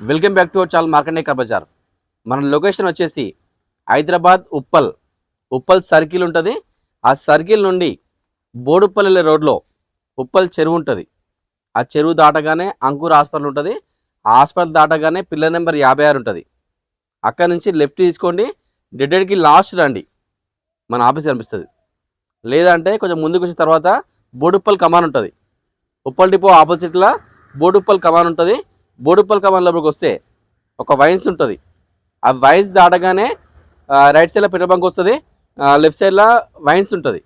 Welcome back to our channel Markande Bazar. మన location వచ్చేసి Hyderabad Uppal. Uppal circle ఉంటుంది. ఆ సర్కిల్ నుండి బోడుపల్లి రోడ్లో ఉప్పల్ చెరువు ఉంటుంది. ఆ చెరువు దాటగానే అంకుర్ హాస్పిటల్ ఉంటుంది. ఆ హాస్పిటల్ దాటగానే పిల్లర్ నెంబర్ యాభై ఆరు ఉంటుంది. అక్కడ నుంచి లెఫ్ట్ తీసుకోండి. డెడ్కి లాస్ట్ రండి. మన ఆఫీస్ కనిపిస్తుంది. లేదంటే కొంచెం ముందుకు వచ్చిన తర్వాత బోడుప్పల్ కమాన్ ఉంటుంది. ఉప్పల్ డిపో ఆపోజిట్లో బోడుప్పల్ కమాన్ ఉంటుంది. బోడుప్పల్ కమాన్ లోపలికి వస్తే ఒక వైన్స్ ఉంటుంది. ఆ వైన్స్ దాటగానే రైట్ సైడ్లో పెట్రోల్ బంక్ వస్తుంది లెఫ్ట్ సైడ్లో వైన్స్ ఉంటుంది.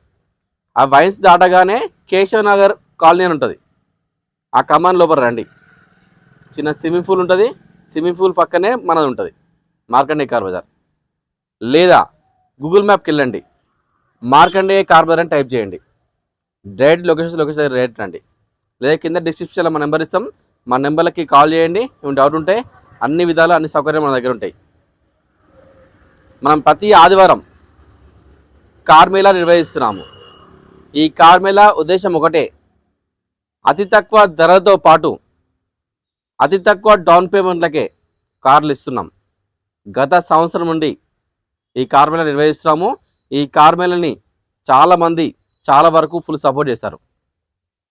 ఆ వైన్స్ దాటగానే కేశవ్ నగర్ కాలనీ అని ఉంటుంది. ఆ కమాన్ లోపల రండి. చిన్న స్విమ్మింగ్ పూల్ ఉంటుంది. స్విమ్మింగ్ పూల్ పక్కనే మనది ఉంటుంది. మార్కండే కార్ బజార్. లేదా గూగుల్ మ్యాప్కి వెళ్ళండి. మార్కండే కార్ బజార్ అని టైప్ చేయండి. డైరెక్ట్ లొకేషన్ లొకేషన్ రేట్ రండి. లేదా కింద డిస్క్రిప్షన్లో మన నెంబర్ ఇస్తాం. మా నెంబర్లకి కాల్ చేయండి ఏమైనా డౌట్ ఉంటే అన్ని విధాలు అన్ని సౌకర్యాలు మన దగ్గర ఉంటాయి. మనం ప్రతి ఆదివారం కార్మేళా నిర్వహిస్తున్నాము. ఈ కార్మేళా ఉద్దేశం ఒకటే అతి తక్కువ ధరతో పాటు అతి తక్కువ డౌన్ పేమెంట్లకే కార్లు ఇస్తున్నాం. గత సంవత్సరం నుండి ఈ కార్మేళా నిర్వహిస్తున్నాము. ఈ కార్మేళని చాలామంది చాలా వరకు ఫుల్ సపోర్ట్ చేశారు.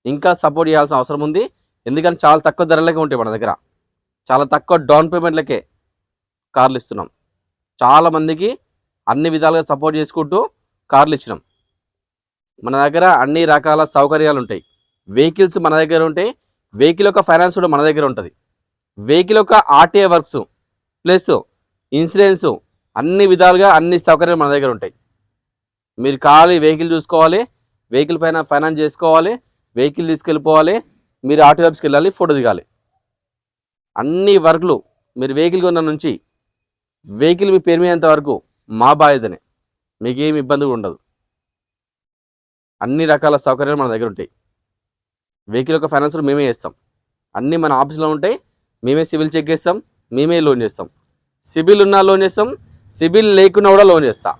ఇంకా సపోర్ట్ చేయాల్సిన అవసరం ఉంది. ఎందుకంటే చాలా తక్కువ ధరలకే ఉంటాయి మన దగ్గర. చాలా తక్కువ డౌన్ పేమెంట్లకే కార్లు ఇస్తున్నాం. చాలా మందికి అన్ని విధాలుగా సపోర్ట్ చేసుకుంటూ కార్లు ఇచ్చినాం. మన దగ్గర అన్ని రకాల సౌకర్యాలు ఉంటాయి. వెహికల్స్ మన దగ్గర ఉంటాయి. వెహికల్ యొక్క ఫైనాన్స్ కూడా మన దగ్గర ఉంటుంది. వెహికల్ యొక్క ఆర్టీఏ వర్క్స్ ప్లస్ ఇన్సూరెన్స్ అన్ని విధాలుగా అన్ని సౌకర్యాలు మన దగ్గర ఉంటాయి. మీరు ఖాళీ వెహికల్ చూసుకోవాలి వెహికల్ పైన ఫైనాన్స్ చేసుకోవాలి వెహికల్ తీసుకెళ్ళిపోవాలి మీరు ఆటో ఆఫీస్కి వెళ్ళాలి ఫోటో దిగాలి. అన్ని వర్క్లు మీరు వెహికల్ కొన్న నుంచి వెహికల్ మీ పేరు మీద వరకు మా బాధ్యతనే. మీకేమి ఇబ్బంది కూడా ఉండదు. అన్ని రకాల సౌకర్యాలు మన దగ్గర ఉంటాయి. వెహికల్ యొక్క ఫైనాన్స్ మేమే చేస్తాం. అన్నీ మన ఆఫీస్లో ఉంటాయి. మేమే సిబిల్ చెక్ చేస్తాం. మేమే లోన్ చేస్తాం. సిబిల్ ఉన్నా లోన్ చేస్తాం. సిబిల్ లేకున్నా కూడా లోన్ చేస్తాం.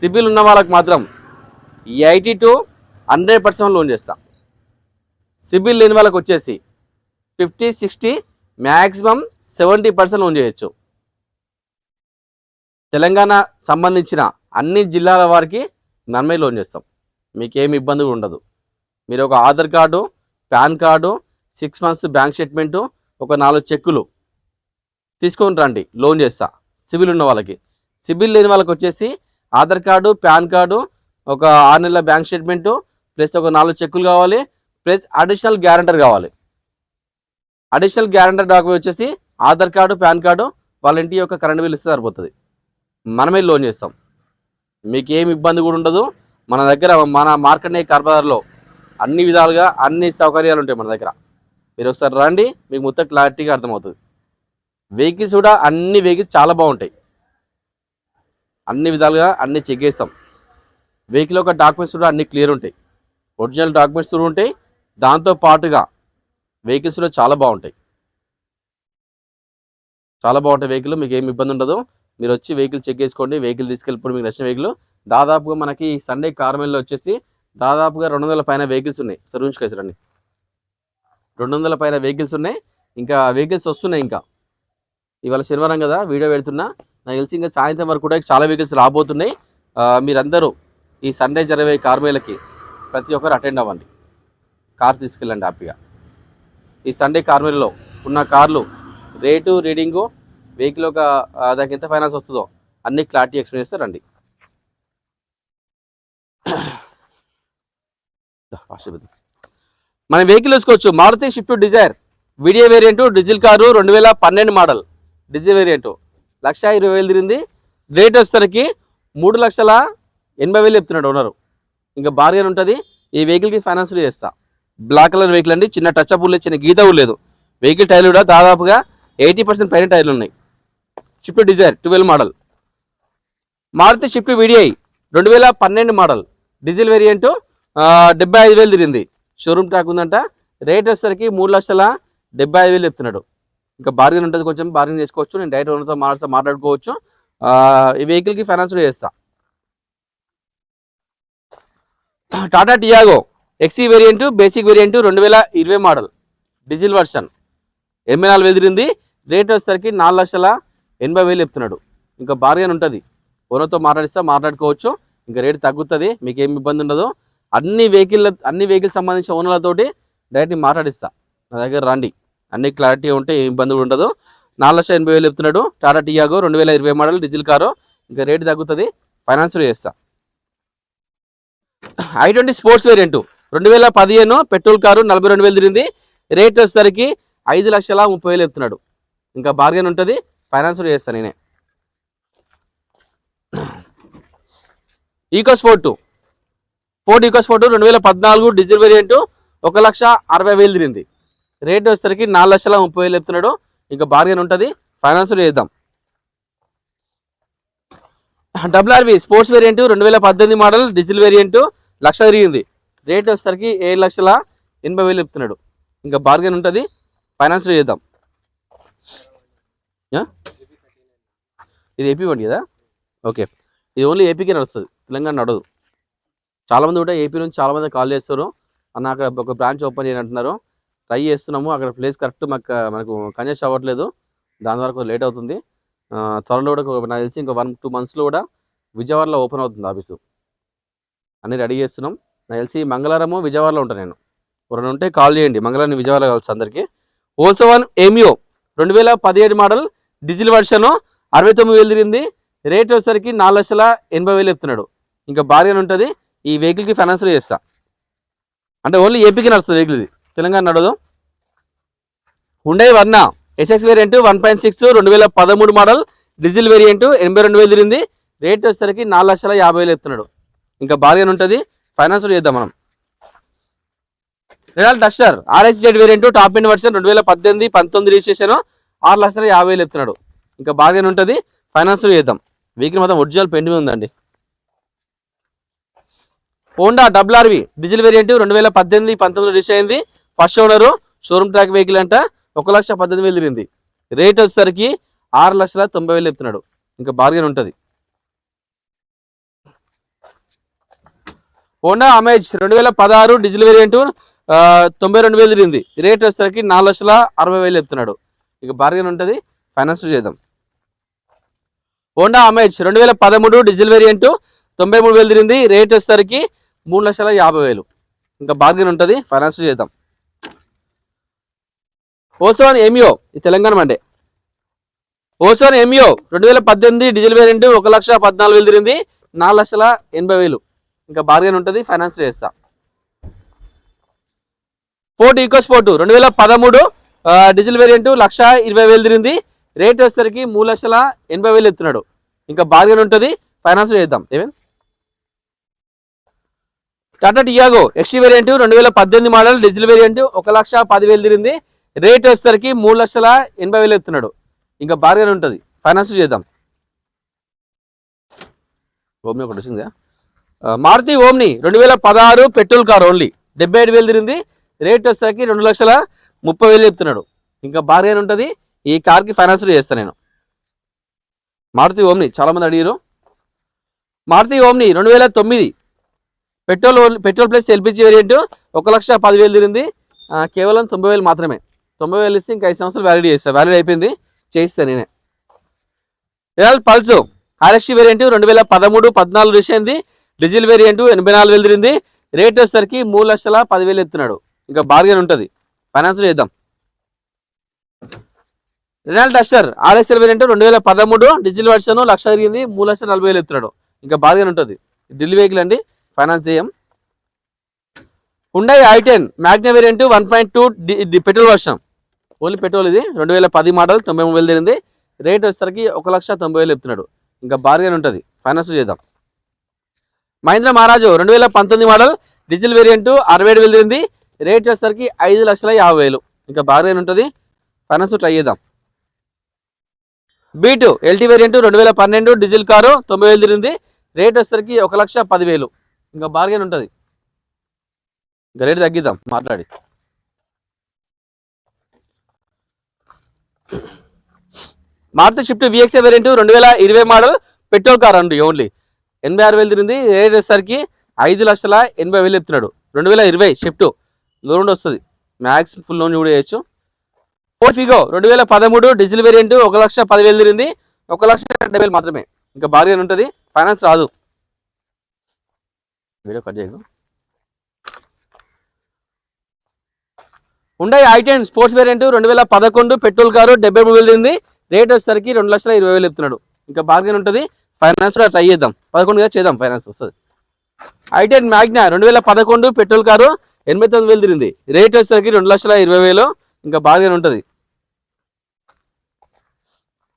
సిబిల్ ఉన్న వాళ్ళకి మాత్రం eighty to hundred percent loan చేస్తాం. సిబిల్ లేని వాళ్ళకి వచ్చేసి fifty sixty maximum seventy percent loan చేయొచ్చు. తెలంగాణ సంబంధించిన అన్ని జిల్లాల వారికి మనమే లోన్ చేస్తాం. మీకేమి ఇబ్బంది ఉండదు. మీరు ఒక Aadhaar card PAN card six months bank statement ఒక నాలుగు చెక్కులు తీసుకొని రండి లోన్ చేస్తా. సిబిల్ ఉన్న వాళ్ళకి. సిబిల్ లేని వాళ్ళకి వచ్చేసి ఆధార్ కార్డు పాన్ కార్డు ఒక ఆరు నెలల బ్యాంక్ స్టేట్మెంటు ప్లస్ ఒక నాలుగు చెక్కులు కావాలి. ప్లస్ అడిషనల్ గ్యారంటర్ కావాలి. అడిషనల్ గ్యారంటర్ డాక్యుమెంట్ వచ్చేసి ఆధార్ కార్డు పాన్ కార్డు వాళ్ళ ఇంటి యొక్క కరెంట్ బిల్ ఇస్తే సరిపోతుంది. మనమే లోన్ చేస్తాం. మీకు ఏమి ఇబ్బంది కూడా ఉండదు. మన దగ్గర మన మార్కెట్ కార్బజార్లో అన్ని విధాలుగా అన్ని సౌకర్యాలు ఉంటాయి మన దగ్గర. మీరు ఒకసారి రండి మీకు మొత్తం క్లారిటీగా అర్థమవుతుంది. వెహికల్స్ కూడా అన్ని వెహికల్స్ చాలా బాగుంటాయి. అన్ని విధాలుగా అన్ని చెక్ చేస్తాం. వెహికల్ యొక్క డాక్యుమెంట్స్ కూడా అన్ని క్లియర్ ఉంటాయి. ఒరిజినల్ డాక్యుమెంట్స్ కూడా ఉంటాయి. దాంతో పాటుగా వెహికల్స్లో చాలా బాగుంటాయి. చాలా బాగుంటాయి వెహికల్ మీకు ఏమి ఇబ్బంది ఉండదు. మీరు వచ్చి వెహికల్ చెక్ చేసుకోండి వెహికల్ తీసుకెళ్ళిపోయి మీకు నచ్చిన వెహికల్ దాదాపుగా మనకి సండే కార్మెల్లో వచ్చేసి దాదాపుగా రెండు వందల పైన వెహికల్స్ ఉన్నాయి. సార్ ఉంచుకోవచ్చు రెండు వందల పైన వెహికల్స్ ఉన్నాయి. ఇంకా వెహికల్స్ వస్తున్నాయి ఇంకా. ఇవాళ శనివారం కదా వీడియో పెడుతున్నా. నాకు తెలిసి ఇంకా సాయంత్రం వరకు కూడా చాలా వెహికల్స్ రాబోతున్నాయి. మీరందరూ ఈ సండే జరిగే కార్మేలకి ప్రతి ఒక్కరు అటెండ్ అవ్వండి. కార్ తీసుకెళ్ళండి హ్యాపీగా. ఈ సండే కార్మిల్లో ఉన్న కార్లు రేటు రీడింగు వెహికల్ ఒక దానికి ఎంత ఫైనాన్స్ వస్తుందో అన్ని క్లారిటీ ఎక్స్ప్లెయిన్ చేస్తే రండి. మనం వెహికల్ వేసుకోవచ్చు. Maruti Swift Dzire VDI variant diesel car రెండు వేల పన్నెండు మోడల్. డీజిల్ వేరియంట్ లక్ష ఇరవై వేలు తిరిగింది. రేట్ వచ్చేసరికి మూడు లక్షల ఎనభై వేలు చెప్తున్నాడు ఓనరు ఇంకా బార్గెన్ ఉంటుంది. ఈ వెహికల్కి ఫైనాన్స్ చేస్తా. బ్లాక్ కలర్ వెహికల్ అండి. చిన్న టచ్ అప్ లేదు చిన్న గీత లేదు. వెహికల్ టైర్లు కూడా దాదాపుగా ఎయిటీ పర్సెంట్ పైన టైర్లు ఉన్నాయి. Swift Dzire twelve model Maruti Swift VDI రెండు వేల పన్నెండు మోడల్ డీజిల్ వేరియంట్ డెబ్బై ఐదు వేలు తిరిగింది. షోరూమ్ ట్రాక్ ఉందంట. రేట్ వచ్చేసరికి మూడు లక్షల డెబ్బై ఐదు వేలు చెప్తున్నాడు. ఇంకా బార్గెన్ ఉంటుంది కొంచెం బార్గెన్ చేసుకోవచ్చు. నేను డైరెక్ట్ ఓనర్తో మాట్లాడుతూ మాట్లాడుకోవచ్చు. ఈ వెహికల్కి ఫైనాన్స్ కూడా చేస్తా. Tata Tiago. XE variant basic variant రెండు వేల ఇరవై మోడల్ డీజిల్ వర్షన్ ఎనభై నాలుగు ఎదిరింది రేట్ వచ్చేసరికి నాలుగు లక్షల ఎనభై వేలు చెప్తున్నాడు. ఇంకా బార్గెన్ ఉంటుంది. ఓనర్తో మాట్లాడిస్తా మాట్లాడుకోవచ్చు. ఇంకా రేట్ తగ్గుతుంది. మీకు ఏమి ఇబ్బంది ఉండదు. అన్ని వెహికల్ అన్ని వెహికల్ సంబంధించిన ఓనర్లతోటి డైరెక్ట్ మాట్లాడిస్తా. నా దగ్గర రండి. అన్ని క్లారిటీ ఉంటే ఏమి ఇబ్బంది కూడా ఉండదు. నాలుగు లక్షల ఎనభై వేలు చెప్తున్నాడు. టాటా టియాగో రెండు వేల ఇరవై మోడల్ డీజిల్ కారు ఇంకా రేటు తగ్గుతుంది. ఫైనాన్షియల్ చేస్తా. ఐ ట్వంటీ స్పోర్ట్స్ వేరియంటు రెండు వేల పదిహేను పెట్రోల్ కారు నలభై రెండు వేలు తిరిగింది. రేట్ వచ్చేసరికి ఐదు లక్షల ముప్పై వేలు చెప్తున్నాడు. ఇంకా బార్గెన్ ఉంటుంది. ఫైనాన్స్ కూడా చేస్తాను నేనే. EcoSport EcoSport EcoSport రెండు వేల పద్నాలుగు డీజిల్ వేరియంట్ ఒక లక్ష అరవై వేలు తిరిగింది. రేట్ వచ్చేసరికి నాలుగు లక్షల ముప్పై వేలు చెప్తున్నాడు. ఇంకా బార్గెన్ ఉంటుంది. ఫైనాన్స్ కూడా చేద్దాం. డబ్ల్యూఆర్వి స్పోర్ట్స్ వేరియంట్ రెండు వేల పద్దెనిమిది మోడల్ డీజిల్ వేరియంట్ లక్ష తిరిగింది. రేట్ వచ్చేసరికి ఏడు లక్షల ఎనభై వేలు చెప్తున్నాడు. ఇంకా బార్గెన్ ఉంటుంది. ఫైనాన్స్ చేద్దాం. ఇది ఏపీ బండి కదా? ఓకే ఇది ఓన్లీ ఏపీకే నడుస్తుంది. తెలంగాణ నడదు చాలామంది కూడా ఏపీ నుంచి చాలామంది కాల్ చేస్తారు. అన్న అక్కడ ఒక బ్రాంచ్ ఓపెన్ చేయనంటున్నారు ట్రై చేస్తున్నాము. అక్కడ ప్లేస్ కరెక్ట్ మాకు మనకు కన్జెస్ట్ అవ్వట్లేదు. దాని వరకు లేట్ అవుతుంది. త్వరలో కూడా నాకు తెలిసి ఇంకా వన్ టూ మంత్స్లో కూడా విజయవాడలో ఓపెన్ అవుతుంది ఆఫీసు. అన్ని రెడీ చేస్తున్నాం. నాకు తెలిసి మంగళవారము విజయవాడలో ఉంటాను నేను. ఎవరైనా ఉంటే కాల్ చేయండి. మంగళవారం విజయవాడలో కలిసి అందరికీ. హోల్సో వన్ ఏమియో రెండు వేల పదిహేడు మోడల్ డీజిల్ వర్షన్ అరవై తొమ్మిది వేలు తిరిగింది. రేట్ వచ్చేసరికి నాలుగు లక్షల ఎనభై వేలు చెప్తున్నాడు. ఇంకా భారీగానే ఉంటుంది. ఈ వెహికల్కి ఫైనాన్స్లో చేస్తా. అంటే ఓన్లీ ఏపీకి నడుస్తుంది వెహికల్ ఇది. Telangana నడదు Hyundai Verna SX variant one point six రెండు వేల పదమూడు మోడల్ డీజిల్ వేరియంట్ ఎనభై రెండు వేలు తిరిగింది. రేట్ వచ్చేసరికి నాలుగు లక్షల యాభై వేలు చెప్తున్నాడు. ఇంకా బాగానే ఉంటుంది. ఫైనాన్స్ చేద్దాం మనం. Renault Duster RS Z variant top end version రెండు వేల పద్దెనిమిది పంతొమ్మిది రిజిస్ట్రేషన్ ఆరు లక్షల యాభై వేలు చెప్తున్నాడు. ఇంకా బాగానే ఉంటుంది ఫైనాన్స్ చేద్దాం. వెహికల్ మాత్రం ఒరిజినల్ పెండింగ్ ఉందండి. హోండా డబుల్ డీజిల్ వేరియంట్ రెండు వేల పద్దెనిమిది పంతొమ్మిది రిజిస్టర్ అయింది. First owner showroom track vehicle అంట ఒక లక్ష పద్దెనిమిది వేలు తిరిగింది. రేట్ వచ్చేసరికి ఆరు లక్షల తొంభై వేలు చెప్తున్నాడు. ఇంకా బార్గెన్ ఉంటుంది. హోండా అమేజ్ రెండు వేల పదహారు డీజిల్ వేరియంట్ తొంభై రెండు వేలు తిరిగింది. రేట్ వచ్చేసరికి నాలుగు లక్షల అరవై వేలు చెప్తున్నాడు. ఇక బార్గెన్ ఉంటుంది ఫైనాన్స్ చేద్దాం. హోండా అమేజ్ రెండు వేల పదమూడు డీజిల్ వేరియంట్ తొంభై మూడు వేలు తిరిగింది. రేట్ వచ్చేసరికి మూడు లక్షల యాభై వేలు. ఇంకా బార్గెన్ ఉంటుంది ఫైనాన్స్ చేద్దాం. ఓసోన్ ఎంయో ఈ తెలంగాణ మండే ఓసోన్ ఎంఈఓ రెండు వేల పద్దెనిమిది డీజిల్ వేరియంట్ ఒక లక్ష పద్నాలుగు వేలు తిరిగింది. నాలుగు లక్షల ఎనభై వేలు. ఇంకా బార్గెన్ ఉంటుంది ఫైనాన్స్ చేస్తా. ఫోర్ట్ ఈకో స్పోర్ట్ రెండు వేల పదమూడు డీజిల్ వేరియంట్ లక్ష ఇరవై వేలు తిరిగింది. రేట్ వచ్చేసరికి మూడు లక్షల ఎనభై వేలు ఎత్తున్నాడు. ఇంకా బార్గెన్ ఉంటుంది ఫైనాన్స్ చేద్దాం. ఏమేమి టాటా టియాగో ఎక్స్టీ వేరియంట్ రెండు వేల పద్దెనిమిది మోడల్ డీజిల్ వేరియంట్ ఒక లక్ష పదివేలు తిరిగింది. రేట్ వచ్చేసరికి మూడు లక్షల ఎనభై వేలు ఎత్తున్నాడు. ఇంకా బార్గెన్ ఉంటుంది ఫైనాన్స్ చేద్దాం. ఒకటి వచ్చిందా మారుతి ఓమ్ని రెండు వేల పదహారు పెట్రోల్ కార్ ఓన్లీ. డెబ్బై ఐదు వేలు తిరిగింది. రేట్ వచ్చేసరికి రెండు లక్షల ముప్పై వేలు చెప్తున్నాడు. ఇంకా బార్గెన్ ఉంటుంది. ఈ కార్కి ఫైనాన్స్ చేస్తాను నేను. మారుతి ఓమ్ని చాలామంది అడిగారు మారుతి ఓమ్ని రెండు వేల తొమ్మిది petrol petrol plus LPG variant ఒక లక్ష పదివేలు తిరిగింది. కేవలం తొంభై వేలు మాత్రమే. తొంభై వేలు ఇస్తే ఇంకా ఐదు సంవత్సరాలు వ్యాలిడ్ చేస్తాను వ్యాలిడ్ అయిపోయింది. చేయిస్తాను నేనే. రియల్ పల్స్ ఆర్ఎస్టీ వేరియంట్ రెండు వేల పదమూడు పద్నాలుగు రిష్ అయింది. డీజిల్ వేరియంట్ ఎనభై నాలుగు వేలు తిరిగింది. రేట్ వచ్చేసరికి మూడు లక్షల పదివేలు ఎత్తున్నాడు. ఇంకా బార్గెన్ ఉంటుంది. ఫైనాన్స్ చేద్దాం. రెనాల్డ్ డస్టర్ ఆర్ఎస్ఎల్ వేరియంట్ రెండు వేల పదమూడు డీజిల్ వర్షన్ లక్ష తిరిగింది. మూడు లక్షల నలభై వేలు ఎత్తున్నాడు. ఇంకా బార్గెన్ ఉంటుంది. ఢిల్లీ వెహికల్ అండి. ఫైనాన్స్ చేయం. Hyundai I ten Magna variant one point two petrol version only petrol ఇది. రెండు వేల పది మోడల్ తొంభై మూడు వేలు తిరిగింది. రేట్ వచ్చేసరికి ఒక లక్ష తొంభై వేలు చెప్తున్నాడు ఇంకా బార్గెన్ ఉంటుంది. ఫైనాన్స్ చేద్దాం. మహేంద్ర మహారాజు రెండు వేల పంతొమ్మిది మోడల్ డీజిల్ వేరియంట్ అరవై ఏడు వేలు రేట్ వచ్చేసరికి ఐదు లక్షల యాభై వేలు. ఇంకా బాగా ఉంటుంది. ఫైనాన్స్ ట్రై చేద్దాం. బీటు ఎల్టీ వేరియంట్ రెండు వేల పన్నెండు డీజిల్ కారు తొంభై వేలు తిరిగింది. రేట్ వచ్చేసరికి ఒక లక్ష పదివేలు. ఇంకా బార్గెన్ ఉంటుంది. ఇంకా రేట్ తగ్గిద్దాం. మాట్లాడి. మారుతి షిఫ్ట్ విఎక్సే వేరియంట్ రెండు వేల ఇరవై మోడల్ పెట్రోల్ కార్ అండి ఓన్లీ. ఎనభై ఆరు వేలు తిరిగింది. రేట్ వచ్చేసరికి ఐదు లక్షల ఎనభై వేలు చెప్తున్నాడు. రెండు వేల ఇరవై షిఫ్ట్. లోన్ వస్తుంది. మ్యాక్స్ ఫుల్ లోన్ కూడా చేయొచ్చు. ఫోర్ ఫిగో రెండు వేల పదమూడు డీజిల్ వేరియంట్ ఒక లక్ష పదివేలు తిరిగింది. ఒక లక్ష డెబ్బై వేలు మాత్రమే. ఇంకా బార్గెన్ ఉంటుంది. ఫైనాన్స్ రాదు. వీడియో కట్ చేయకు. ఉండే ఐటెన్ స్పోర్ట్స్ వేరియంట్ రెండు వేల పదకొండు పెట్రోల్ కారు డెబ్బై మూడు వేలు తిరిగింది. రేట్ వచ్చేసరికి రెండు లక్షల ఇరవై వేలు చెప్తున్నాడు. ఇంకా బార్గెన్ ఉంటుంది. ఫైనాన్స్ కూడా ట్రై చేద్దాం. పదకొండు కదా చేద్దాం ఫైనాన్స్ వస్తుంది. ఐ టెన్ మ్యాగ్నా రెండు వేల పదకొండు పెట్రోల్ కారు ఎనభై తొమ్మిది వేలు తిరిగింది. రేట్ వచ్చేసరికి రెండు లక్షల ఇరవై వేలు. ఇంకా బాగానే ఉంటుంది.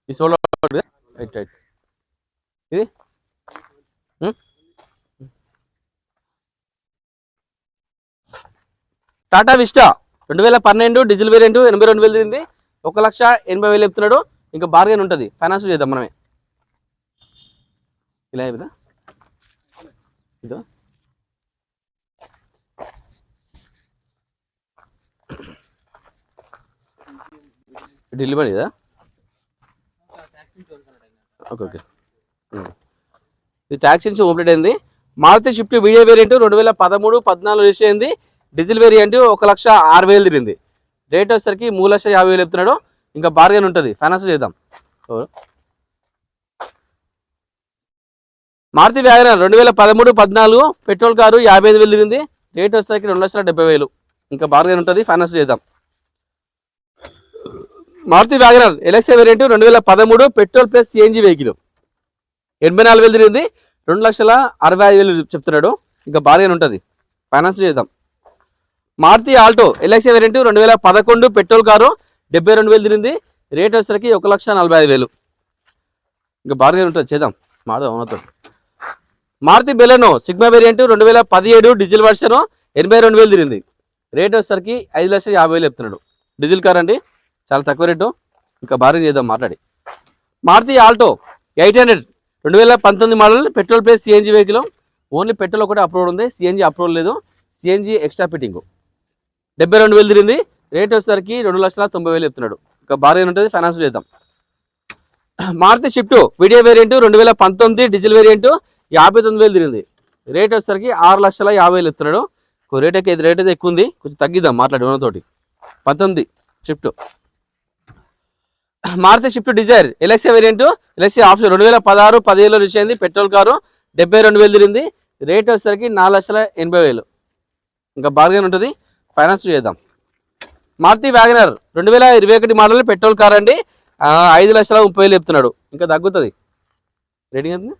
ఈ సోలో రైట్ రైట్ ఇది? టాటా విస్టా రెండు వేల పన్నెండు డీజిల్ వేరియంట్ ఎనభై రెండు వేలు తిరిగింది. ఒక లక్ష ఎనభై వేలు చెప్తున్నాడు. ఇంకా బార్గెన్ ఉంటుంది. ఫైనాన్స్ చేద్దాం మనమే. ఇలా కదా ఇదో. డెలివరీ ఓకే ఓకే ఇది ట్యాక్స్ నుంచి కంప్లీట్ అయింది. మారుతి షిఫ్ట్ వీడియో వేరియంట్ రెండు వేల పదమూడు పద్నాలుగు రిజిస్టర్ అయింది. డీజిల్ వేరియంట్ ఒక లక్ష ఆరు వేలు తిరిగింది. రేట్ వచ్చేసరికి మూడు లక్ష యాభై వేలు చెప్తున్నాడు. ఇంకా బార్గెన్ ఉంటుంది. ఫైనాన్స్ చేద్దాం. మారుతి వ్యాగనర్ రెండు వేల పదమూడు పద్నాలుగు పెట్రోల్ కారు యాభై ఐదు వేలు తిరిగింది. రేట్ వచ్చేసరికి రెండు లక్షల డెబ్బై వేలు. ఇంకా బార్గెన్ ఉంటుంది ఫైనాన్స్ చేద్దాం. మారుతి వ్యాగనర్ ఎలక్సీ వేరియంట్ రెండు వేల పదమూడు పెట్రోల్ ప్లస్ సిఎన్జి వెహికల్. ఎనభై నాలుగు వేలు తిరిగింది రెండు లక్షల అరవై ఐదు వేలు చెప్తున్నాడు. ఇంకా బార్గెన్ ఉంటుంది ఫైనాన్స్ చేద్దాం. మారుతి ఆల్టో ఎల్ఎక్సీ వేరియంట్ రెండు వేల పదకొండు పెట్రోల్ కారు డెబ్బై రెండు వేలు తిరిగింది రేట్ వచ్చేసరికి ఒక లక్ష నలభై ఐదు వేలు. ఇంకా బార్గెన్ ఉంటుంది చేద్దాం. మాధవ్ అవునతో మారుతి బెలెనో సిగ్మా వేరియంట్ రెండు వేల పదిహేడు డీజిల్ వర్షన్ ఎనభై రెండు వేలు తిరిగింది. రేట్ వచ్చేసరికి ఐదు లక్షల యాభై వేలు చెప్తున్నాడు. డీజిల్ కార్ అండి చాలా తక్కువ రేటు. ఇంకా భారీ చేద్దాం మాట్లాడి. మారుతి ఆల్టో ఎయిట్ హండ్రెడ్ రెండు వేల పంతొమ్మిది model petrol plus CNG vehicle only petrol ఒకటి అప్రూవ్ ఉంది సిఎన్జి అప్రూవ్ లేదు సిఎన్జి ఎక్స్ట్రా ఫిట్టింగ్ డెబ్బై రెండు వేలు తిరిగింది రేట్ వచ్చేసరికి రెండు లక్షల తొంభై వేలు చెప్తున్నాడు. ఇంకా భారీ ఉంటుంది ఫైనాన్స్ చేద్దాం. మారుతి షిఫ్ట్ వీడియో వేరియంట్ రెండు వేల పంతొమ్మిది డీజిల్ వేరియంట్ యాభై తొమ్మిది వేలు తిరిగింది. రేట్ వచ్చేసరికి ఆరు లక్షల యాభై వేలు ఇస్తున్నాడు. రేట్ అయితే రేట్ అయితే ఎక్కువ ఉంది కొంచెం తగ్గిద్దాం మాట్లాడి తోటి. పంతొమ్మిది Swift. Maruti Swift Dzire. LXI variant LXI option రెండు వేల పదహారు పదిహేనులో రిచ్ అయింది. పెట్రోల్ కారు డెబ్బై రెండు వేలు తిరిగింది. రేట్ వచ్చేసరికి నాలుగు లక్షల ఎనభై వేలు. ఇంకా బార్గెన్ ఉంటుంది. ఫైనాన్స్ చేద్దాం. మారుతి వ్యాగనర్ రెండు వేల ఇరవై ఒకటి మోడల్ పెట్రోల్ కార్ అండి ఐదు లక్షల ముప్పై వేలు చెప్తున్నాడు. ఇంకా తగ్గుతుంది. రేటింగ్ ఎంత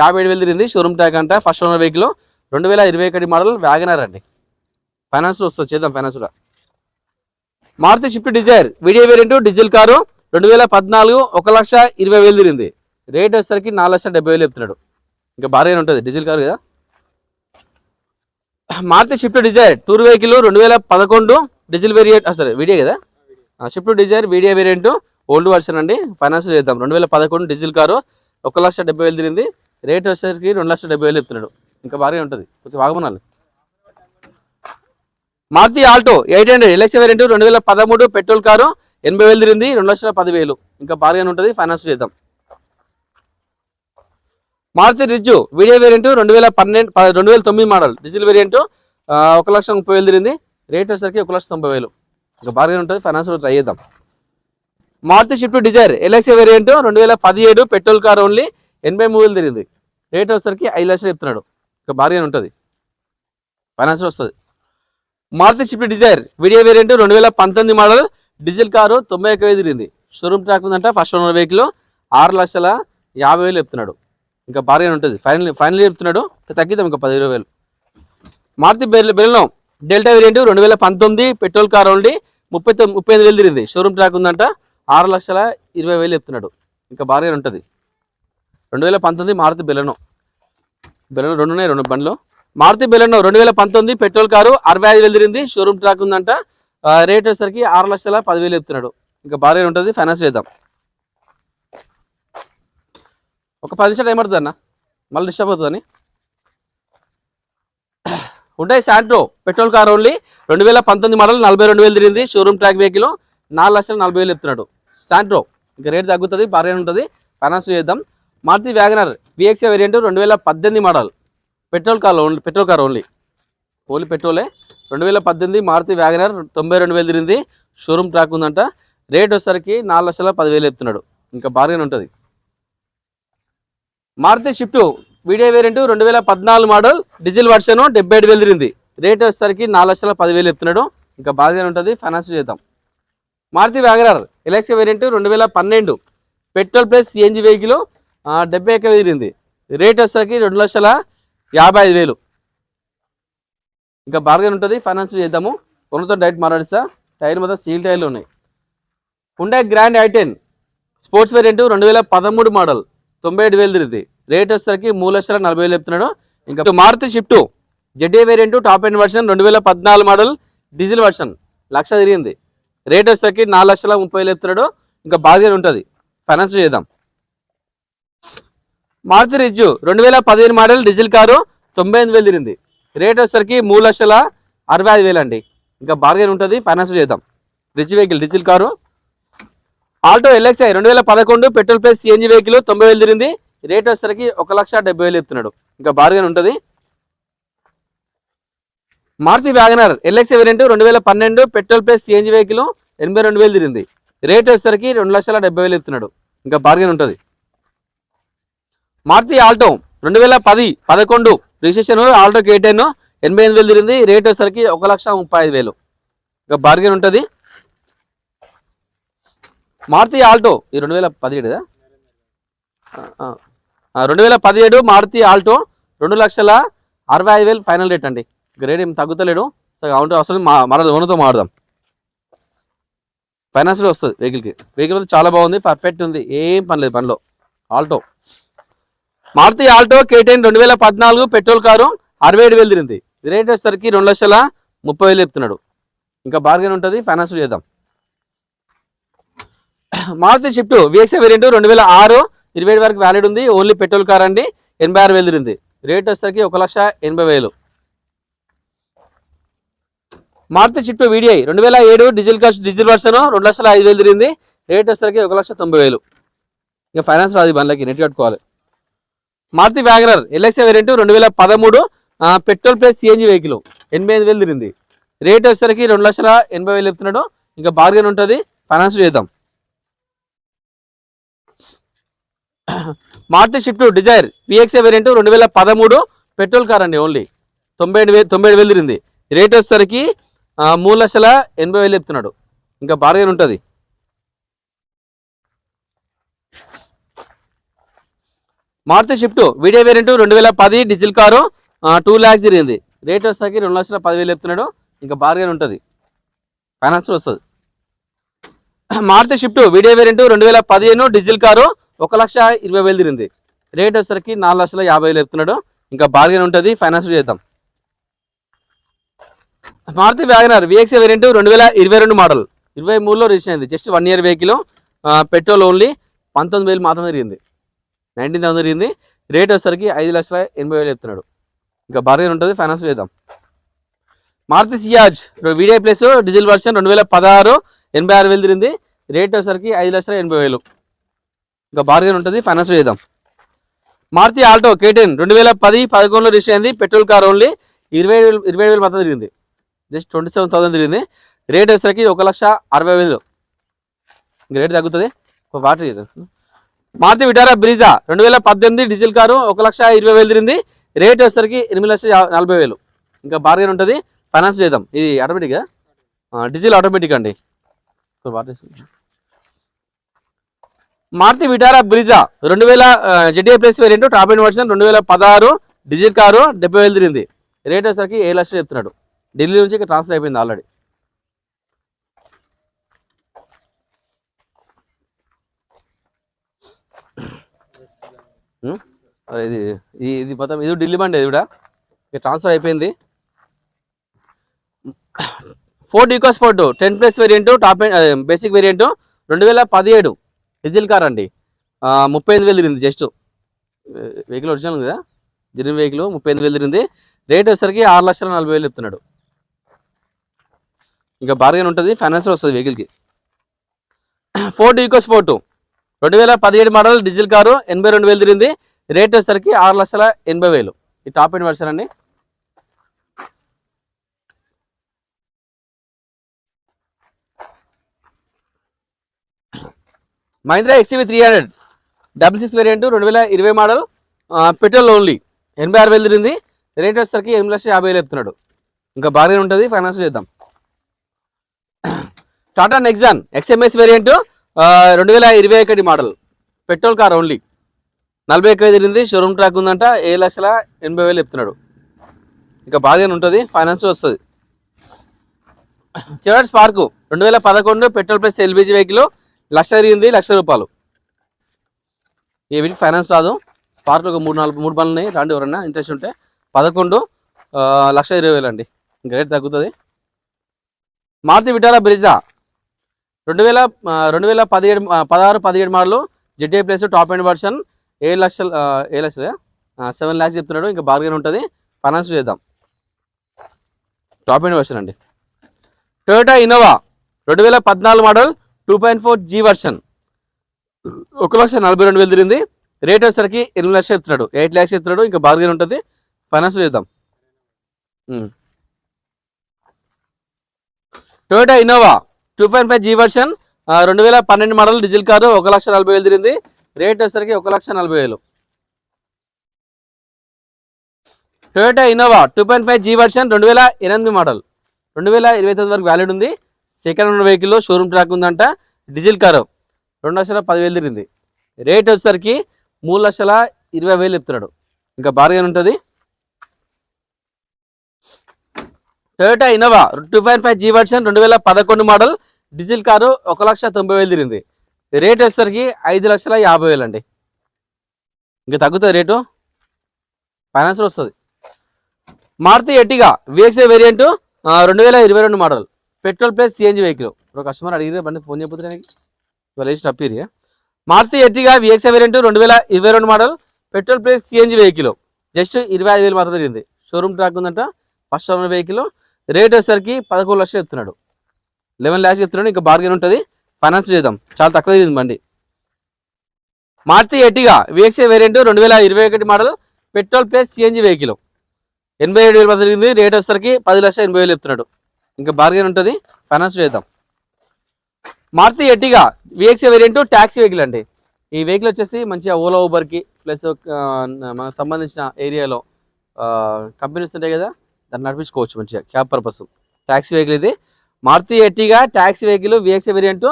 యాభై ఏడు వేలు తిరిగింది. షోరూమ్ ట్యాక్ అంట ఫస్ట్ ఓనర్ వెహికల్ రెండు వేల ఇరవై ఒకటి మోడల్ వ్యాగనర్ అండి. ఫైనాన్స్ వస్తుంది. చేద్దాం ఫైనాన్స్ కూడా. Maruti Swift Dzire VDI variant diesel car రెండు వేల పద్నాలుగు ఒక లక్ష ఇరవై వేలు తిరిగింది. రేట్ వచ్చేసరికి నాలుగు లక్షల డెబ్బై వేలు చెప్తున్నాడు. ఇంకా భారీగా ఉంటుంది. డీజిల్ కారు కదా. Maruti Swift Dzire tour vehicle రెండు వేల పదకొండు డీజిల్ వేరియంట్ సరే వీడియో కదా? Swift Dzire VDI variant old version అండి. ఫైనాన్స్ చేద్దాం. రెండు వేల పదకొండు డీజిల్ కారు ఒక లక్ష డెబ్బై వేలు తిరిగింది. రేట్ వచ్చేసరికి రెండు లక్షల డెబ్బై వేలు చెప్తున్నాడు. ఇంకా బాగానే ఉంటుంది. కొంచెం బాగుమనాలి Maruti Alto eight hundred election variant రెండు వేల పదమూడు పెట్రోల్ కారు ఎనభై వేలు తిరిగింది రెండు లక్షల పదివేలు. ఇంకా బాగా ఉంటుంది. ఫైనాన్స్ చేద్దాం. మారుతి రిజ్జు వీడియో వేరియంట్ రెండు వేల పన్నెండు రెండు వేల తొమ్మిది మోడల్ డీజిల్ వేరియంట్ ఒక లక్ష ముప్పై వేలు తిరిగింది. రేట్ వచ్చేసరికి ఒక లక్ష తొంభై వేలు. ఇంకా బాగా ఉంటుంది. ఫైనాన్స్ ట్రై చేద్దాం. Maruti Swift Dzire LXI variant రెండు వేల పదిహేడు పెట్రోల్ కార్ ఓన్లీ ఎనభై మూడు వేలు తిరిగింది. రేట్ వచ్చేసరికి ఐదు లక్షలు చెప్తున్నాడు. ఇంకా బార్గెన్ ఉంటుంది. ఫైనాన్స్ వస్తుంది. Maruti Swift Dzire VDI variant రెండు వేల పంతొమ్మిది మోడల్ డీజిల్ కారు తొంభై ఒక వేలు తిరిగింది. షోరూమ్ ట్రాక్ ఉందంట ఫస్ట్ ఓనర్ వెహికల్ ఆరు లక్షల యాభై వేలు చెప్తున్నాడు. ఇంకా బార్గెన్ ఉంటుంది. ఫైనల్ ఫైనల్ చెప్తున్నాడు. తగ్గిద్దాం ఇంకా పది వేలు మారుతి బెల్లం డెల్టా వేరియంట్ రెండు వేల పంతొమ్మిది పెట్రోల్ కార్ ఓన్లీ ముప్పై తొమ్మిది ముప్పై ఐదు వేలు తిరిగింది. షోరూమ్ ట్రాక్ ఉందంట ఆరు లక్షల ఇరవై వేలు చెప్తున్నాడు. ఇంకా బాగా ఉంటుంది. రెండు వేల పంతొమ్మిది మారుతి బెలనో. బెలనో రెండు ఉన్నాయి రెండు బండ్లు. మారుతి బెలనో రెండు వేల పంతొమ్మిది పెట్రోల్ కారు అరవై ఐదు వేలు తిరిగింది షోరూమ్ ట్రాక్ ఉందంట. రేట్ వచ్చేసరికి ఆరు లక్షల పదివేలు చెప్తున్నాడు. ఇంకా బాగా ఉంటుంది ఫైనాన్స్ చేద్దాం. ఒక పది నిమిషాలు ఏమవుతుంది అన్న. మళ్ళీ డిస్టర్బ్ అవుతుందని. ఉంటాయి శాంట్రో పెట్రోల్ కార్ ఓన్లీ రెండు వేల పంతొమ్మిది మోడల్ నలభై రెండు వేలు తిరిగింది షోరూమ్ ట్రాక్ వెహికల్ నాలుగు లక్షల నలభై వేలు చెప్తున్నాడు. శాంట్రో ఇంకా రేట్ తగ్గుతుంది బాగానే ఉంటుంది. ఫైనాన్స్ చేద్దాం. మారుతి వ్యాగనర్ విఎక్సీ వేరియంట్ రెండు వేల పద్దెనిమిది model petrol car only petrol car only only పెట్రోలే రెండు వేల పద్దెనిమిది మారుతి వ్యాగనర్ తొంభై రెండు వేలు తిరిగింది. షోరూమ్ ట్రాక్ ఉందంట. రేట్ వచ్చేసరికి నాలుగు లక్షల పదివేలు చెప్తున్నాడు. ఇంకా బార్గెన్ ఉంటుంది. మారుతి షిఫ్ట్ వీడియో వేరియంట్ రెండు వేల పద్నాలుగు మోడల్ డీజిల్ వర్షన్ డెబ్బై ఏడు వేలు తిరిగింది. రేట్ వచ్చేసరికి నాలుగు లక్షల పదివేలు చెప్తున్నాడు. ఇంకా బార్గెన్ ఉంటుంది. ఫైనాన్స్ చేద్దాం. మారుతి వ్యాగరార్ ఎలక్సీ వేరియంట్ రెండు వేల పన్నెండు. పెట్రోల్ ప్లస్ సిఎన్జి వెహికల్ డెబ్బై ఎక్క తిరిగింది రేట్ వచ్చేసరికి రెండు లక్షల యాభై ఐదు వేలు. ఇంకా బార్గెన్ ఉంటుంది ఫైనాన్స్ చేద్దాము. కొనతో డైరెక్ట్ మాట్లాడిస్తా టైర్ మొత్తం సీల్ టైర్లు ఉన్నాయి. ఉండే గ్రాండ్ ఐటెన్ స్పోర్ట్స్ వేరియంట్ రెండు వేల పదమూడు మోడల్ తొంభై ఏడు వేలు తిరిగింది. రేట్ వచ్చేసరికి మూడు లక్షల నలభై వేలు చెప్తున్నాడు. ఇంకా Maruti Swift ZA variant top end version రెండు వేల పద్నాలుగు మోడల్ డీజిల్ వర్షన్ లక్ష తిరిగింది. రేట్ వచ్చేసరికి నాలుగు లక్షల ముప్పై వేలు చెప్తున్నాడు ఇంకా బార్గెన్ ఉంటుంది. ఫైనాన్స్ చేద్దాం. మారుతి రిజ్జు రెండు వేల పదిహేను మోడల్ డీజిల్ కారు తొంభై ఎనిమిది వేలు తిరిగింది. రేట్ వచ్చేసరికి మూడు లక్షల అరవై ఐదు వేలు అండి ఇంకా బార్గెన్ ఉంటుంది. ఫైనాన్స్ చేద్దాం. Rich vehicle diesel car. Alto LXI రెండు వేల పదకొండు పెట్రోల్ ప్లస్ సిఎన్జి వెహికల్ తొంభై వేలు తిరిగింది. రేట్ వచ్చేసరికి ఒక లక్ష డెబ్బై వేలు చెప్తున్నాడు ఇంకా బార్గెన్ ఉంటుంది. మారుతి వ్యాగనర్ ఎల్ఎక్సీ వేరియంట్ రెండు వేల పన్నెండు పెట్రోల్ ప్లస్ సిఎన్జి వెహికల్ ఎనభై రెండు వేలు తిరిగింది. రేట్ వచ్చేసరికి రెండు లక్షల డెబ్బై వేలు ఇస్తున్నాడు ఇంకా బార్గెన్ ఉంటుంది. మారుతి ఆల్టో రెండు వేల పది పదకొండు రిజిస్ట్రేషన్ ఆల్టో కేటెన్ ఎనభై ఎనిమిది వేలు తిరిగింది. రేట్ వచ్చేసరికి ఒక లక్ష ముప్పై ఐదు వేలు. ఇంకా బార్గెన్ ఉంటుంది. మారుతి ఆల్టో ఈ రెండు వేల పదిహేడుదా రెండు వేల పదిహేడు మారుతి ఆల్టో రెండు లక్షల అరవై ఐదు వేలు ఫైనల్ రేట్ అండి. గ్రేడ్ ఏం తగ్గుతలేడు. సరే అవును వస్తుంది. మా మన ఓనర్తో మారుదాం ఫైనాన్స్ వస్తుంది వెహికల్కి వెహికల్ చాలా బాగుంది. పర్ఫెక్ట్ ఉంది. ఏం పని లేదు పనిలో. ఆల్టో మారుతి ఆల్టో కేటీఎన్ రెండు వేల పద్నాలుగు పెట్రోల్ కారు అరవై ఏడు వేలు తిరిగింది. రేట్ వచ్చేసరికి రెండు లక్షల ముప్పై వేలు చెప్తున్నాడు. ఇంకా బార్గెన్ ఉంటుంది. ఫైనాన్స్ చేద్దాం. మారుతి షిఫ్ట్ విఎక్స్ఐ వేరియంట్ రెండు వేల ఆరు ఇరవై ఏడు వరకు వ్యాలిడ్ ఉంది. ఓన్లీ పెట్రోల్ కార్ అండి. ఎనభై ఆరు వేలు తిరిగింది. రేట్ వచ్చేసరికి ఒక లక్ష ఎనభై వేలు. మారుతి షిఫ్ట్ వీడిఐ రెండు వేల ఏడు డీజిల్ కాస్ట్ డీజిల్ వర్షన్ రెండు లక్షల ఐదు వేలు తిరిగింది. రేట్ వచ్చేసరికి ఒక లక్ష తొంభై వేలు. ఇంకా ఫైనాన్స్ రాదు బండ్లకి నెట్ కట్టుకోవాలి. మారుతి వ్యాగనర్ ఎల్ఎక్సీ వేరియంట్ రెండు వేల పదమూడు పెట్రోల్ ప్లస్ సిఎన్జి వెహికల్ ఎనభై ఐదు వేలు తిరిగింది. రేట్ వచ్చేసరికి రెండు లక్షల ఎనభై వేలు చెప్తున్నాడు. ఇంకా బార్గెన్ ఉంటుంది. ఫైనాన్స్ చేద్దాం. Maruti Swift Dzire PXA variant రెండు వేల పదమూడు పెట్రోల్ కార్ అండి ఓన్లీ. తొంభై ఏడు వేలు తొంభై ఏడు వేలు తిరిగింది. రేట్ వచ్చేసరికి మూడు లక్షల ఎనభై వేలు చెప్తున్నాడు. ఇంకా బార్గెన్ ఉంటుంది. మారుతి షిఫ్ట్ వీడియో వేరియంట్ రెండు వేల పది డీజిల్ కారు టూ ల్యాక్స్ జరిగింది. రేట్ వచ్చేసరికి రెండు లక్షల పదివేలు చెప్తున్నాడు. ఇంకా బార్గెన్ ఉంటుంది. ఫైనాన్స్ వస్తుంది. మారుతి షిఫ్ట్ వీడియో వేరియంట్ రెండు వేల పదిహేను డీజిల్ కారు ఒక లక్ష ఇరవై వేలు తిరిగింది. రేట్ వచ్చేసరికి నాలుగు లక్షల యాభై వేలు చెప్తున్నాడు. ఇంకా బార్గెన్ ఉంటుంది. ఫైనాన్స్ చేద్దాం. మారుతి వ్యాగనర్ విఎక్సీ వేరియంట్ రెండు వేల ఇరవై రెండు మోడల్ ఇరవై మూడులో రిజిస్టర్ అయింది. Just one year vehicle petrol only పంతొమ్మిది వేలు మాత్రమే తిరిగింది. నైన్టీన్ థౌసండ్ జరిగింది రేట్ వచ్చేసరికి ఐదు లక్షల ఎనభై వేలు చెప్తున్నాడు. ఇంకా బార్గెన్ ఉంటుంది ఫైనాన్స్ చేద్దాం. Maruti Ciaz VDI plus diesel version రెండు వేల పదహారు ఎనభై ఆరు వేలు తిరిగింది. రేట్ వచ్చేసరికి ఐదు లక్షల ఎనభై వేలు. ఇంకా బార్గెన్ ఉంటుంది ఫైనాన్స్ చేద్దాం. మారుతి ఆల్టో కేటెన్ రెండు వేల పది పదకొండులో రిజిస్టర్ అయింది. పెట్రోల్ కార్ ఓన్లీ ఇరవై ఇరవై వేలు మాత్రం తిరిగింది. జస్ట్ ట్వంటీ సెవెన్ థౌసండ్ తిరిగింది. రేట్ వచ్చేసరికి ఒక లక్ష అరవై వేలు. ఇంక రేట్ తగ్గుతుంది. ఒక వాటర్ మారుతి విటారా బ్రీజా? రెండు వేల పద్దెనిమిది డీజిల్ కారు ఒక లక్ష ఇరవై వేలు తిరిగింది. రేట్ వచ్చేసరికి ఎనిమిది లక్షల నలభై వేలు. ఇంకా బార్గెన్ ఉంటుంది. ఫైనాన్స్ చేద్దాం. ఇది ఆటోమేటిక్గా డీజిల్ ఆటోమేటిక్ అండి. Maruti Vitara Brezza? రెండు వేల ZA plus variant top end version రెండు వేల పదహారు డీజిల్ కారు డెబ్బై వేలు తిరిగింది. రేట్ వచ్చేసరికి ఏడు లక్షలు చెప్తున్నాడు. ఢిల్లీ నుంచి ఇక్కడ ట్రాన్స్ఫర్ అయిపోయింది ఆల్రెడీ. ఇది ఈ- ఇది మొత్తం ఇది ఢిల్లీ బండి ఇది కూడా. ఇక ట్రాన్స్ఫర్ అయిపోయింది. Ford EcoSport ten plus variant top basic variant రెండు వేల పదిహేడు డీజిల్ కార్ అండి. ముప్పై ఐదు వేలు తిరిగింది జస్ట్. వెహికల్ ఒరిజినల్ కదా? జరిగిన వెహికల్ ముప్పై ఎనిమిది వేలు తిరిగింది. రేట్ వచ్చేసరికి ఆరు లక్షల నలభై వేలు చెప్తున్నాడు. ఇంకా బార్గెన్ ఉంటుంది ఫైనాన్సర్ వస్తుంది వెహికల్కి ఫోర్డ్ ఈకో స్పోర్టు రెండు వేల పదిహేడు మోడల్ డీజిల్ కారు ఎనభై రెండు వేలు తిరిగింది. రేట్ వచ్చేసరికి ఆరు లక్షల ఎనభై వేలు. ఈ టాప్ ఎండ్ వర్షన్ అండి Mahindra XUV three hundred double six variant రెండు వేల ఇరవై మోడల్ పెట్రోల్ ఓన్లీ ఎనభై ఆరు వేలు తిరిగింది. రేట్ వచ్చేసరికి ఎనిమిది లక్షల యాభై వేలు చెప్తున్నాడు. ఇంకా బాగానే ఉంటుంది ఫైనాన్స్ చేద్దాం. టాటా నెక్సాన్ ఎక్స్ఎంఎస్ వేరియంట్ రెండు వేల ఇరవై ఒకటి మోడల్ పెట్రోల్ కార్ ఓన్లీ నలభై ఎక్కువ తిరిగింది. షోరూమ్ ట్రాక్ ఉందంట. ఏడు లక్షల ఎనభై వేలు చెప్తున్నాడు. ఇంకా బాగానే ఉంటుంది. ఫైనాన్స్ వస్తుంది. చివరి స్పార్క్ రెండు వేల పదకొండు పెట్రోల్ ప్లస్ ఎల్పిజి వెహికల్ లక్ష తిరిగింది. లక్ష రూపాయలు. ఏ వీటికి ఫైనాన్స్ రాదు. స్పార్క్ ఒక మూడు నాలుగు మూడు పనులు ఉన్నాయి. రండి ఎవరన్నా ఇంట్రెస్ట్ ఉంటే. పదకొండు uh, లక్ష ఇరవై వేలు అండి. ఇంకా రేట్ తగ్గుతుంది. మారుతి విటాల బ్రిజా రెండు వేల రెండు వేల పదిహేడు పదహారు పదిహేడు model ZA plus top end version. ఏడు లక్షలు ఏడు లక్షలు సెవెన్ ల్యాక్స్ చెప్తున్నాడు. ఇంకా బార్గెన్ ఉంటుంది. ఫైనాన్స్ చేద్దాం. టాప్ ఎండ్ వర్షన్ అండి. టొయోటా ఇన్నోవా రెండు వేల పద్నాలుగు model two point four G version. ఒక లక్ష నలభై రెండు వేలు తిరిగింది. రేట్ వచ్చేసరికి ఎనిమిది లక్షలు చెప్తున్నాడు. ఎయిట్ ల్యాక్స్ చెప్తున్నాడు. ఇంకా బార్గెన్ ఉంటుంది. ఫైనాన్స్ చేద్దాం. Toyota Innova two point five G version రెండు వేల పన్నెండు మోడల్ డీజిల్ కారు ఒక లక్ష నలభై వేలు తిరిగింది. రేట్ వచ్చేసరికి ఒక లక్ష నలభై వేలు. Toyota Innova two point five G version రెండు వేల ఎనిమిది మోడల్. రెండు వేల ఇరవై తొమ్మిది వరకు వ్యాలిడ్ ఉంది. సెకండ్ హ్యాండ్ వెహికల్లో షోరూమ్ ట్రాక్ ఉందంట. డీజిల్ కారు రెండు లక్షల పదివేలు తిరిగింది. రేట్ వచ్చేసరికి మూడు లక్షల ఇరవై వేలు చెప్తున్నాడు. ఇంకా బార్గెన్ ఉంటుంది. Toyota Innova two point five G version రెండు వేల పదకొండు మోడల్. డీజిల్ కారు ఒక లక్ష తొంభై వేలు తిరిగింది. రేట్ వచ్చేసరికి ఐదు లక్షల యాభై వేలు అండి ఇంకా తగ్గుతుంది రేటు? ఫైనాన్స్లో వస్తుంది. మారుతి ఎట్టిగా విఎక్సే వేరియంట్ రెండు వేల ఇరవై రెండు model. Petrol plus CNG vehicle ఇప్పుడు కస్టమర్ అడిగిన బండి ఫోన్ చెప్పడానికి ఇవాళ వేసి మారుతి ఎట్టిగా విఎక్సే వేరియంట్ రెండు వేల ఇరవై రెండు model. Petrol plus CNG vehicle just ఇరవై ఐదు వేలు మాత్రం తిరిగింది. షోరూమ్ ట్రాక్ ఉందంట. ఫస్ట్ ఓనర్ వెహికల్ రేట్ వచ్చేసరికి పదకొండు లక్షలు చెప్తున్నాడు. లెవెన్ ల్యాక్స్ చెప్తున్నాడు ఇంకా బార్గెన్ ఉంటుంది. ఫైనాన్స్ చేద్దాం. చాలా తక్కువ తిరిగింది బండి. మారుతి ఎట్టిగా విఎక్సే వేరియంట్ రెండు వేల ఇరవై ఒకటి model petrol plus CNG vehicle ఎనభై ఏడు వేలు మాత్రం రేట్ వచ్చేసరికి పది లక్షల ఎనభై వేలు చెప్తున్నాడు. ఇంకా బార్గెన్ ఉంటుంది. ఫైనాన్స్ చేద్దాం. Maruti Ertiga VXI variant taxi vehicle అండి. ఈ వెహికల్ వచ్చేసి మంచిగా ఓలా ఊబర్కి ప్లస్ మనకు సంబంధించిన ఏరియాలో కంపెనీస్ ఉంటాయి కదా దాన్ని నడిపించుకోవచ్చు మంచిగా. క్యాబ్ పర్పస్ ట్యాక్సీ వెహికల్ ఇది. Maruti Ertiga taxi vehicle VXI variant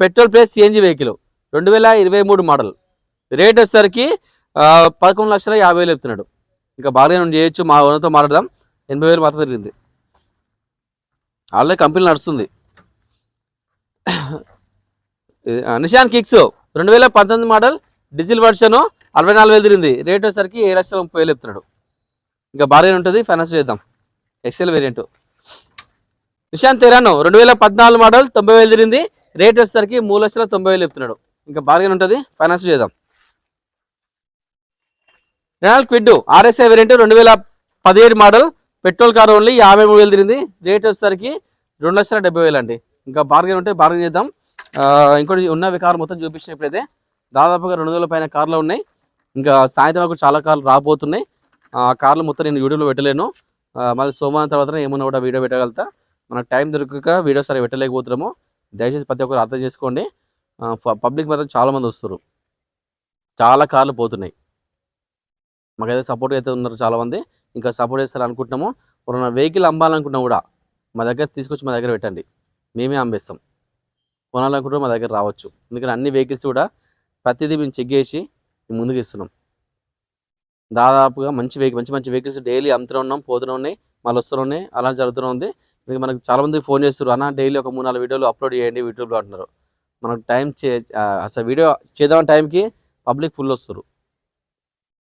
petrol plus CNG vehicle. రెండు వేల ఇరవై మూడు మోడల్. రేట్ వచ్చేసరికి పదకొండు లక్షల యాభై వేలు చెప్తున్నాడు. ఇంకా బాగా చేయొచ్చు మా ఓనర్తో మాట్లాడదాం. ఎనభై వేలు మాత్రం పెరిగింది ఆల్రెడీ కంపెనీ నడుస్తుంది. నిషాన్ కిక్స్ రెండు వేల పంతొమ్మిది మోడల్ డీజిల్ వర్షన్ అరవై నాలుగు వేలు తిరిగింది. రేట్ వచ్చేసరికి ఏడు లక్షల ముప్పై వేలు చెప్తున్నాడు. ఇంకా భారీ ఉంటుంది ఫైనాన్స్ చేద్దాం. ఎక్సెల్ వేరియంట్ నిశాంత్ తెరాను రెండు వేల పద్నాలుగు మోడల్ తొంభై వేలు తిరిగింది. రేట్ వచ్చేసరికి మూడు లక్షల తొంభై వేలు చెప్తున్నాడు. ఇంకా బార్గెన్ ఉంటుంది. ఫైనాన్స్ చేద్దాం. రెనాల్డ్ క్విడ్ ఆర్ఎస్ఐ వేరియంట్ రెండు వేల పదిహేడు మోడల్. పెట్రోల్ కార్ ఓన్లీ యాభై మూడు వేలు తిరిగింది. రేట్ వచ్చేసరికి రెండు లక్షల డెబ్బై వేలు అండి. ఇంకా బార్గెన్ ఉంటే బార్గెన్ చేద్దాం. ఇంకోటి ఉన్న కార్ మొత్తం చూపించినప్పుడైతే దాదాపుగా రెండు వేల పైన కార్లు ఉన్నాయి. ఇంకా సాయంత్రం వరకు చాలా కార్లు రాబోతున్నాయి. ఆ కార్లు మొత్తం నేను యూట్యూబ్లో పెట్టలేను. మళ్ళీ సోమవారం తర్వాత ఏమన్నా కూడా వీడియో పెట్టగలుగుతా. మనకు టైం దొరకక వీడియో సరే పెట్టలేకపోతున్నాము. దయచేసి ప్రతి ఒక్కరు అర్థం చేసుకోండి. పబ్లిక్ మాత్రం చాలా మంది వస్తారు చాలా కార్లు పోతున్నాయి. మాకైతే సపోర్ట్ అయితే ఉన్నారు చాలామంది ఇంకా సపోర్ట్ చేస్తారు అనుకుంటున్నాము. ఎవరైనా వెహికల్ అమ్మాలనుకున్నా కూడా మా దగ్గర తీసుకొచ్చి మా దగ్గర పెట్టండి. మేమే అమ్మేస్తాం. కొనాలనుకుంటే మా దగ్గర రావచ్చు. ఎందుకంటే అన్ని వెహికల్స్ కూడా ప్రతిదీ మేము చెక్ చేసి ముందుకు ఇస్తున్నాం. దాదాపుగా మంచి వెహికల్ మంచి మంచి వెహికల్స్ డైలీ అమ్ముతూనే ఉన్నాం పోతూనే ఉన్నాయి మళ్ళీ వస్తూనే ఉన్నాయి. అలా జరుగుతూనే ఉంది. ఇంకా మనకు చాలా మంది ఫోన్ చేస్తారు అన్న డైలీ ఒక మూడు నాలుగు వీడియోలు అప్లోడ్ చేయండి యూట్యూబ్లో అంటున్నారు. మనకు టైం చే అసలు వీడియో చేద్దాం టైంకి పబ్లిక్ ఫుల్ వస్తారు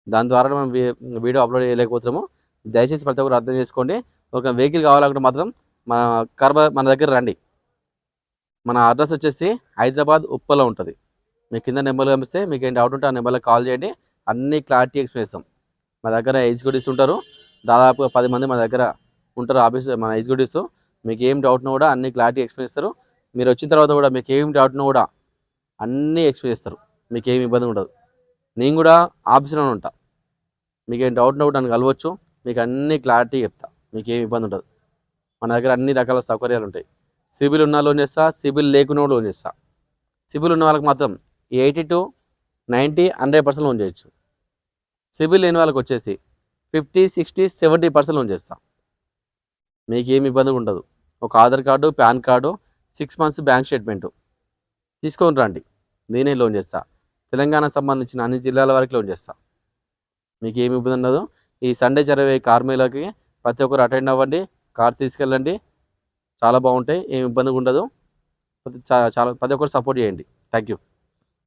దాని ద్వారా మనం వీడియో అప్లోడ్ చేయలేకపోతున్నాము. దయచేసి ప్రతి ఒక్కరు అర్థం చేసుకోండి. ఒక వెహికల్ కావాలనుకుంటే మాత్రం మన కర్బ మన దగ్గర రండి. మన అడ్రస్ వచ్చేసి హైదరాబాద్ ఉప్పలో ఉంటుంది. మీ కింద నెంబర్లు పంపిస్తే మీకు ఏం డౌట్ ఉంటే ఆ నెంబర్లో కాల్ చేయండి. అన్ని క్లారిటీ ఎక్స్ప్లెయిన్ చేస్తాం మా దగ్గర ఎగ్జిక్యూటివ్స్ ఉంటారు. దాదాపుగా పది మంది మా దగ్గర ఉంటారు ఆఫీస్ మన ఎగ్జిక్యూటివ్స్. మీకు ఏం డౌట్నో కూడా అన్ని క్లారిటీ ఎక్స్ప్లెయిన్ చేస్తారు. మీరు వచ్చిన తర్వాత కూడా మీకు ఏం డౌట్నో కూడా అన్నీ ఎక్స్ప్లెయిన్ చేస్తారు. మీకు ఏమి ఇబ్బంది ఉండదు. నేను కూడా ఆఫీస్లోనే ఉంటా. మీకు ఏం డౌట్ కూడా నన్ను కలవచ్చు. మీకు అన్ని క్లారిటీ చెప్తా. మీకు ఏమి ఇబ్బంది ఉండదు. మన దగ్గర అన్ని రకాల సౌకర్యాలు ఉంటాయి. సిబిల్ ఉన్న లోన్ చేస్తా సిబిల్ లేకున్నా లోన్ చేస్తా. సిబిల్ ఉన్న వాళ్ళకి మాత్రం eighty to ninety hundred percent loan చేయొచ్చు. సిబిల్ లేని వాళ్ళకి వచ్చేసి fifty sixty seventy percent loan చేస్తాం. మీకు ఏమి ఇబ్బంది ఉండదు. ఒక Aadhaar card PAN card six months bank statement తీసుకొని రండి. నేనే లోన్ చేస్తా. తెలంగాణకు సంబంధించిన అన్ని జిల్లాల వరకు లోన్ చేస్తా. మీకు ఏమి ఇబ్బంది ఉండదు. ఈ సండే జరిగే కార్మికులకి ప్రతి ఒక్కరు అటెండ్ అవ్వండి. కార్ తీసుకెళ్ళండి. చాలా బాగుంటాయి. ఏమి ఇబ్బంది ఉండదు. చా- చాలా ప్రతి ఒక్కరు సపోర్ట్ చేయండి. Thank you